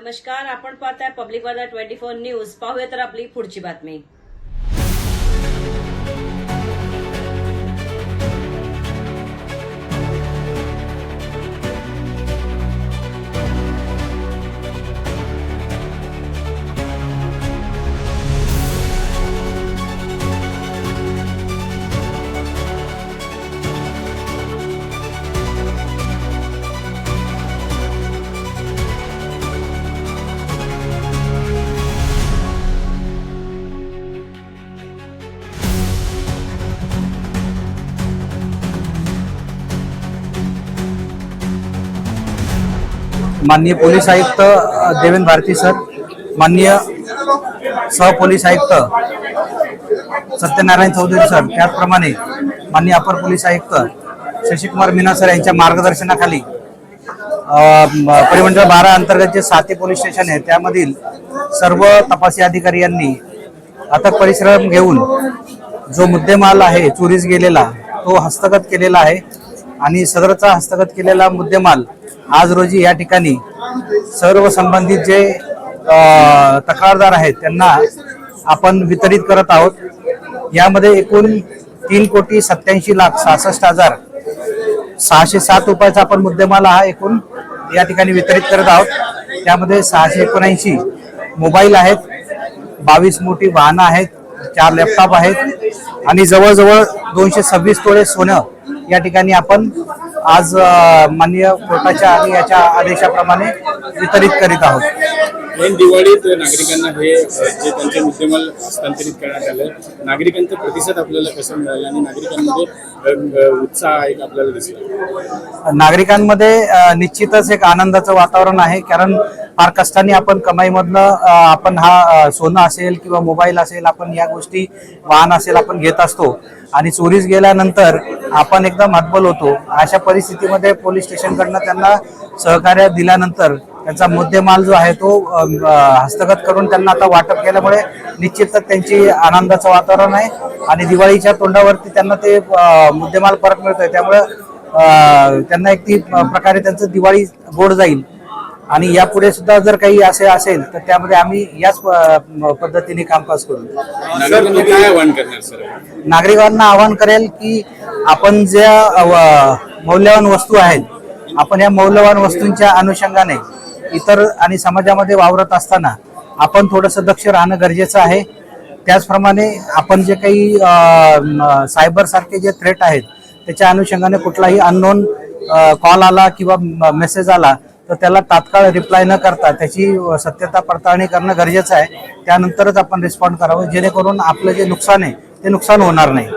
नमस्कार आपण पाहताय पब्लिक बाजार ट्वेंटी फोर न्यूज पाहूया तर आपली पुढची बातमी. माननीय पोलीस आयुक्त देवेंद्र भारती सर माननीय सहपोलीस आयुक्त सत्यनारायण चौधरी सर त्याचप्रमाणे माननीय अपर पोलीस आयुक्त शशिकुमार मीना सर यांच्या मार्गदर्शनाखाली परिमंडळ बारा अंतर्गत जे साते पोलीस स्टेशन आहे त्यामधील सर्व तपासी अधिकारी यांनी अथक परिश्रम घेऊन जो मुद्देमाल आहे चोरीस गेलेला तो हस्तगत केलेला आहे. आणि सदरचा हस्तगत केलेला मुद्देमाल आज रोजी या ठिकाणी सर्व संबंधित जे तक्रारदार आहेत त्यांना आपण वितरित करत आहोत. यामध्ये एकूण तीन कोटी सत्याऐंशी लाख सहासष्ट हजार सहाशे सात रुपयाचा आपण मुद्देमाल हा एकूण या ठिकाणी वितरित करत आहोत. त्यामध्ये सहाशे एकोणऐंशी मोबाईल आहेत बावीस मोठी वाहनं आहेत चार लॅपटॉप आहेत आणि जवळजवळ दोनशे सव्वीस तोळे सोनं या ठिकाणी आपण आज माननीय कोर्टाच्या आणि याच्या आदेशाप्रमाणे वितरित करीत आहोत. दिवाळीत नागरिकांना हे जे त्यांचे मुद्देमाल हस्तांतरित करण्यात आलं नागरिकांचा प्रतिसाद आपल्याला कसं मिळाला आणि नागरिकांमध्ये उत्साह एक आपल्याला दिसला? नागरिकांमध्ये निश्चितच एक आनंदाचं वातावरण आहे कारण फार कष्टाने आपण कमाईमधनं आपण हा सोनं असेल किंवा मोबाईल असेल आपण या गोष्टी वाहन असेल आपण घेत असतो. आणि चोरीस गेल्यानंतर आपण एकदम हतबल होतो अशा परिस्थितीमध्ये पोलीस स्टेशनकडनं त्यांना सहकार्य दिल्यानंतर त्यांचा मुद्देमाल जो आहे तो हस्तगत करून त्यांना आता वाटप केल्यामुळे निश्चितच त्यांची आनंदाचं वातावरण आहे आणि दिवाळीच्या तोंडावरती त्यांना ते मुद्देमाल परत मिळतोय. त्यामुळे त्यांना एक ती प्रकारे त्यांचं दिवाळी गोड जाईल. आणि यापुढे सुद्धा जर काही असे असेल तर त्यामध्ये आम्ही याच पद्धतीने कामकाज करू. नागरिकांना आवाहन करेल की आपण ज्या मौल्यवान वस्तू आहेत आपण या मौल्यवान वस्तूंच्या अनुषंगाने इतर आणि समाजामध्ये वावरत असताना आपण थोडंसं दक्ष राहणं गरजेचं आहे. त्याचप्रमाणे आपण जे काही सायबरसारखे जे थ्रेट आहेत त्याच्या अनुषंगाने कुठलाही अननोन कॉल आला किंवा मेसेज आला तर त्याला तात्काळ रिप्लाय न करता त्याची सत्यता पडताळणी करणं गरजेचं आहे. त्यानंतरच आपण रिस्पॉन्ड करावं जेणेकरून आपलं जे नुकसान आहे ते नुकसान होणार नाही.